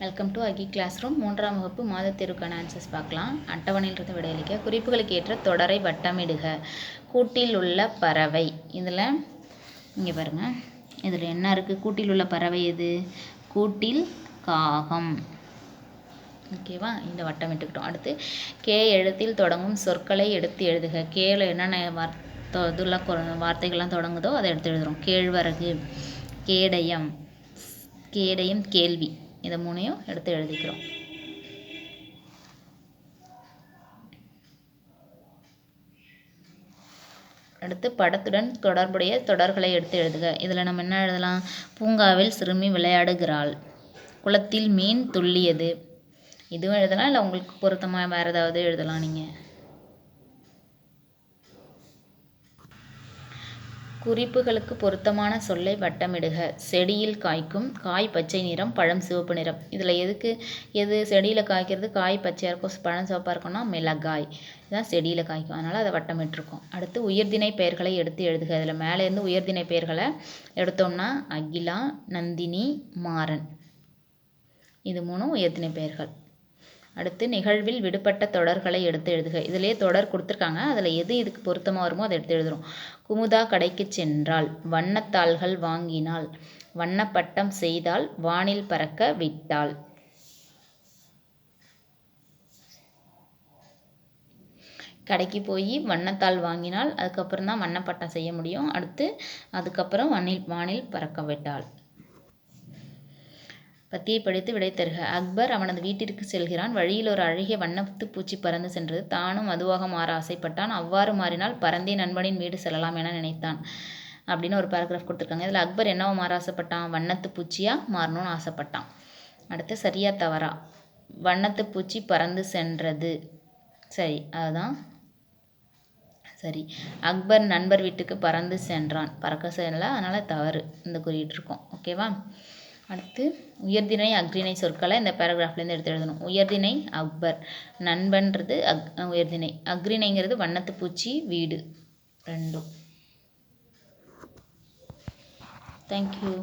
Welcome to Ahi class room மூன்றாம் வகுப்பு மாதத் ஆன்சர்ஸ் பார்க்கலாம். அட்டவணையிலிருந்து விடையளிக்க. குறிப்புகளுக்கு ஏற்ற தொடரை வட்டமிடுக. கூட்டில் உள்ள பறவை. இதில் இங்கே பாருங்கள் இதில் என்ன இருக்குது கூட்டில் உள்ள பறவை எது? கூட்டில் காகம். ஓகேவா இந்த வட்டம் இட்டுக்கிட்டோம் அடுத்து கே எழுத்தில் தொடங்கும் சொற்களை எடுத்து எழுதுக. கேல என்னென்ன வார்த்தை இதெல்லாம் கொ- வார்த்தைகள்லாம் தொடங்குதோ அதை எடுத்து எழுதுகிறோம் கேழ்வரகு கேடயம் கேடயம் கேள்வி. இதை மூணையும் எடுத்து எழுதிக்கிறோம். அடுத்து படத்துடன் தொடர்புடைய தொடர்களை எடுத்து எழுதுக. இதில் நம்ம என்ன எழுதலாம்? பூங்காவில் சிறுமி விளையாடுகிறாள். குளத்தில் மீன் துள்ளியது. இதுவும் எழுதலாம்? இல்லை உங்களுக்கு பொருத்தமாக வேறு ஏதாவது எழுதலாம் நீங்கள் குறிப்புகளுக்கு பொருத்தமான சொல்லை வட்டமிடுக. செடியில் காய்க்கும் காய் பச்சை நிறம் பழம் சிவப்பு நிறம். இதில் எதுக்கு எது செடியில் காய்க்கிறது? காய் பச்சையாக இருக்கும் பழம் சிவப்பாக இருக்கும்னா மிளகாய். இதுதான் செடியில் காய்க்கும். அதனால் அதை வட்டமிட்டிருக்கோம். அடுத்து உயர்திணை பெயர்களை எடுத்து எழுதுக. இதில் மேலேருந்து உயர்திணை பெயர்களை எடுத்தோம்னா அகிலா நந்தினி மாறன். இது மூணும் உயர்திணை பெயர்கள். அடுத்து நிகழ்வில் விடுபட்ட தொடர்களை எடுத்து எழுதுக. இதிலே தொடர் கொடுத்துருக்காங்க. அதில் எது இதுக்கு பொருத்தமாக வருமோ அதை எடுத்து எழுதுறோம். குமுதா கடைக்கு சென்றால் வண்ணத்தாள்கள் வாங்கினாள். வண்ணப்பட்டம் செய்தால் வானில் பறக்க விட்டாள். கடைக்கு போய் வண்ணத்தாள் வாங்கினால் அதுக்கப்புறம் தான் வண்ணப்பட்டம் செய்ய முடியும். அடுத்து அதுக்கப்புறம் வானில் வானில் பறக்க விட்டாள். பத்தியை படித்து விடை தருக. அக்பர் அவனது வீட்டிற்கு செல்கிறான். வழியில் ஒரு அழகிய வண்ணத்து பூச்சி பறந்து சென்றது. தானும் அதுவாக மாற ஆசைப்பட்டான். அவ்வாறு மாறினால் பறந்தே நண்பனின் வீடு செல்லலாம் என நினைத்தான். அப்படின்னு ஒரு பேராகிராஃப் கொடுத்துருக்காங்க. இதில் அக்பர் என்னவோ மாற ஆசைப்பட்டான்? வண்ணத்து பூச்சியாக மாறணும்னு ஆசைப்பட்டான். அடுத்து சரியா தவறா. வண்ணத்து பூச்சி பறந்து சென்றது. சரி அதுதான். சரி. அக்பர் நண்பர் வீட்டுக்கு பறந்து சென்றான். பறக்க செல்ல. அதனால் தவறு. இந்த குறியிட்டிருக்கோம் ஓகேவா? அடுத்து உயர்திணை அக்ரிணை சொற்களை இந்த பேராகிராஃப்லேருந்து எடுத்து எழுதணும். உயர்திணை அக்பர். நண்பன்றது அக் உயர்திணை. அக்ரிணைங்கிறது வண்ணத்து பூச்சி வீடு. ரெண்டும். தேங்க்யூ